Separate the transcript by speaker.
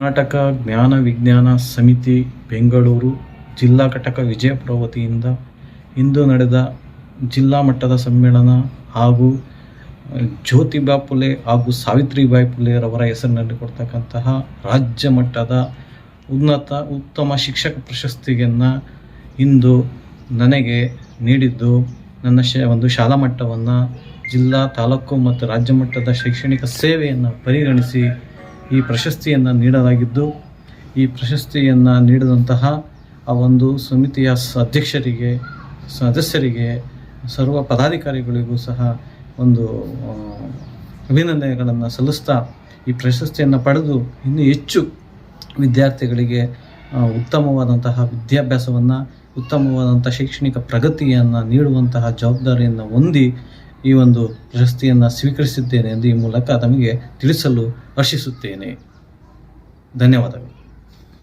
Speaker 1: ಕರ್ನಾಟಕ ಜ್ಞಾನ ವಿಜ್ಞಾನ ಸಮಿತಿ ಬೆಂಗಳೂರು ಜಿಲ್ಲಾ ಘಟಕ ವಿಜಯಪುರ ವತಿಯಿಂದ ಇಂದು ನಡೆದ ಜಿಲ್ಲಾ ಮಟ್ಟದ ಸಮ್ಮೇಳನ ಹಾಗೂ ಜ್ಯೋತಿಬಾ ಫುಲೆ ಹಾಗೂ ಸಾವಿತ್ರಿಬಾಯಿ ಫುಲೆರವರ ಹೆಸರಿನಲ್ಲಿ ಕೊಡ್ತಕ್ಕಂತಹ ರಾಜ್ಯ ಮಟ್ಟದ ಉನ್ನತ, ಉತ್ತಮ ಶಿಕ್ಷಕ ಪ್ರಶಸ್ತಿಯನ್ನು ಇಂದು ನನಗೆ ನೀಡಿದ್ದು ನನ್ನ ಶ, ಒಂದು ಶಾಲಾ ಮಟ್ಟವನ್ನು ಜಿಲ್ಲಾ ತಾಲೂಕು ಮತ್ತು ರಾಜ್ಯ ಮಟ್ಟದ ಶೈಕ್ಷಣಿಕ ಸೇವೆಯನ್ನು ಪರಿಗಣಿಸಿ ಈ ಪ್ರಶಸ್ತಿಯನ್ನು ನೀಡಲಾಗಿದ್ದು, ಈ ಪ್ರಶಸ್ತಿಯನ್ನು ನೀಡಿದಂತಹ ಆ ಒಂದು ಸಮಿತಿಯ ಅಧ್ಯಕ್ಷರಿಗೆ, ಸದಸ್ಯರಿಗೆ, ಸರ್ವ ಪದಾಧಿಕಾರಿಗಳಿಗೂ ಸಹ ಒಂದು ಅಭಿನಂದನೆಗಳನ್ನು ಸಲ್ಲಿಸ್ತಾ ಈ ಪ್ರಶಸ್ತಿಯನ್ನು ಪಡೆದು ಇನ್ನೂ ಹೆಚ್ಚು ವಿದ್ಯಾರ್ಥಿಗಳಿಗೆ ಉತ್ತಮವಾದಂತಹ ವಿದ್ಯಾಭ್ಯಾಸವನ್ನು ಉತ್ತಮವಾದಂಥ ಶೈಕ್ಷಣಿಕ ಪ್ರಗತಿಯನ್ನು ನೀಡುವಂತಹ ಜವಾಬ್ದಾರಿಯನ್ನು ಹೊಂದಿ ಈ ಒಂದು ಪ್ರಶಸ್ತಿಯನ್ನು ಸ್ವೀಕರಿಸಿದ್ದೇನೆ ಎಂದು ಈ ಮೂಲಕ ತಮಗೆ ತಿಳಿಸಲು ಹರ್ಷಿಸುತ್ತೇನೆ ಧನ್ಯವಾದಗಳು.